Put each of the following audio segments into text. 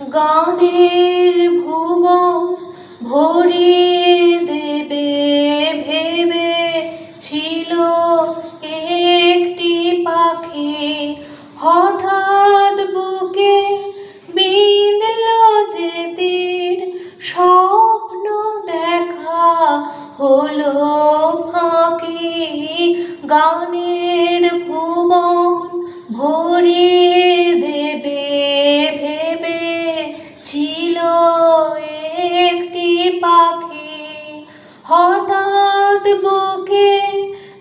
গানের ভুবন ভরিয়ে দেবে, ভেবে ছিল একটি পাখি। হঠাৎ বুকে বিঁধল যে তীর, স্বপ্ন দেখা হলো ফাঁকি। গানের হঠাৎ বুকে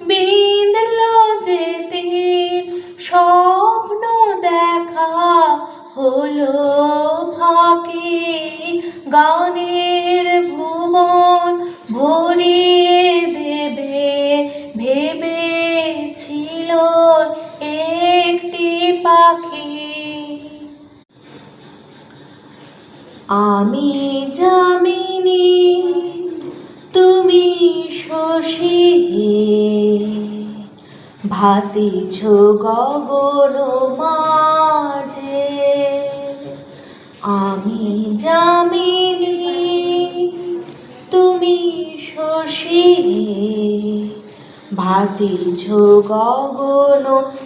বিঁধল যে স্বপ্ন দেখা হলো ফাঁকি। গানের ভুবন ভরিয়ে দেবে ভেবে ছিল একটি পাখি। আমি জামিনী তুমি শশী ভাতিছ গগন মাঝে। আমি জামিনী তুমি শশী ভাতিছ গগন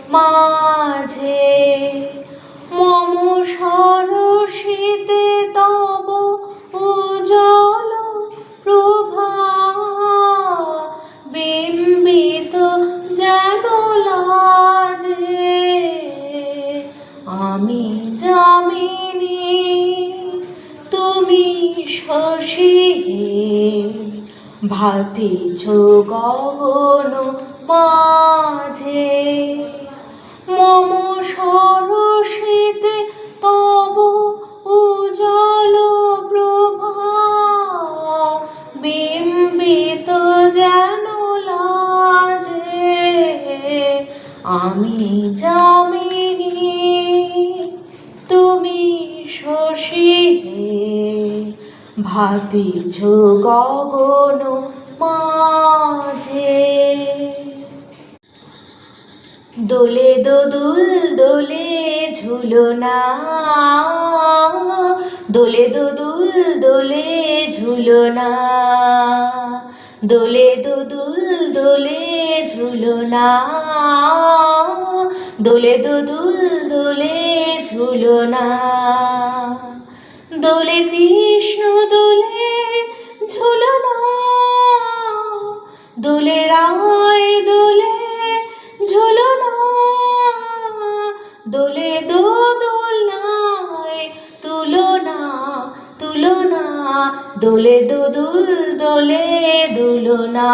মাঝে। মম সরসিতে আমি জামিনী, তুমি শশী ভাতিছ গগন মাঝে, মম সরসিতে তব উজল প্রভা। বিম্বিত যেন লাজে, আমি জামিনী ভাতিছ গগন মাঝে। দোলে দোদুল দোলে ঝুলনা দোলে দোদুল দোলে ঝুলনা দোলে দোদুল দোলে ঝুলনা দোলে দোদুল দোলে ঝুলনা দোলে কৃষ্ণ দোলে ঝুলনা, দোলে রায় দোলে ঝুলনা, দোলে দো দোলনায় তুলনা তুলনা, দোলে দো দুল, দোলে দুলনা,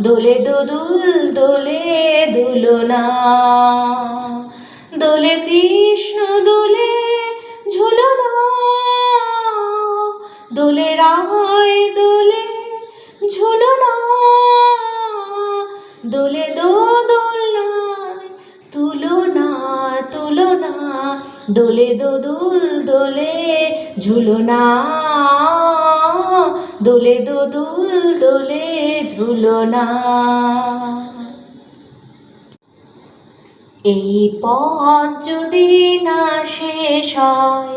দোলে দো দুল, দোলে দুলনা, দোলে কৃষ্ণ দোলে দোলে রায় দোলে ঝুলনা দোলে দো না তুলনা তুলনা দোলে দো দুল, দোলে ঝুলনা দোলে দো দুল, দোলে ঝুলনা এই পথ যদি না শেষ হয়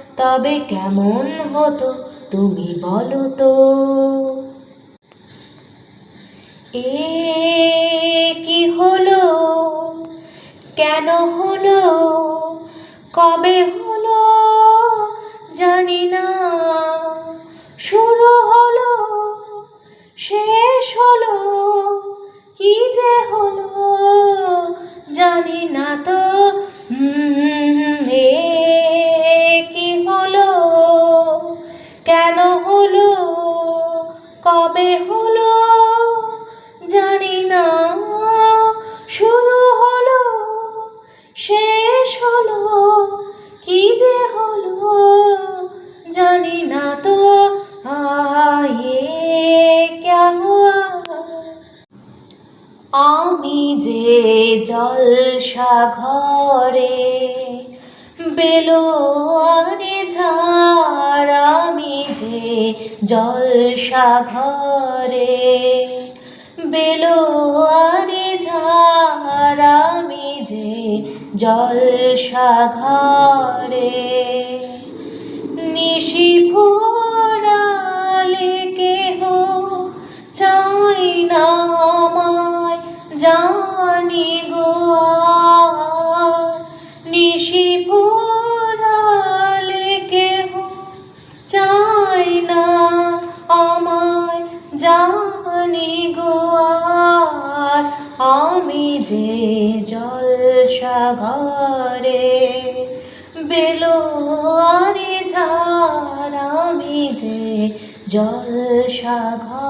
তবে কেমন হতো তুমি বলো তো? এ কি হলো? কেন হলো? কবে হলো? জানি না। শুরু হলো? শেষ হলো? কি যে হলো? জানি না তো। এ কবে হলো জানি না। শুরু হলো, শেষ হলো, কি যে হলো জানি না তো। আমি যে জলসা ঘরে বেলোয়ারে ঝাড় আমি যে জলসাঘরে বেলোয়ারে ঝাড় আমি যে জলসাঘরে নিশি ফুরালে জলসাঘরে আরে ঝাড় আমি যে জলসাঘরে।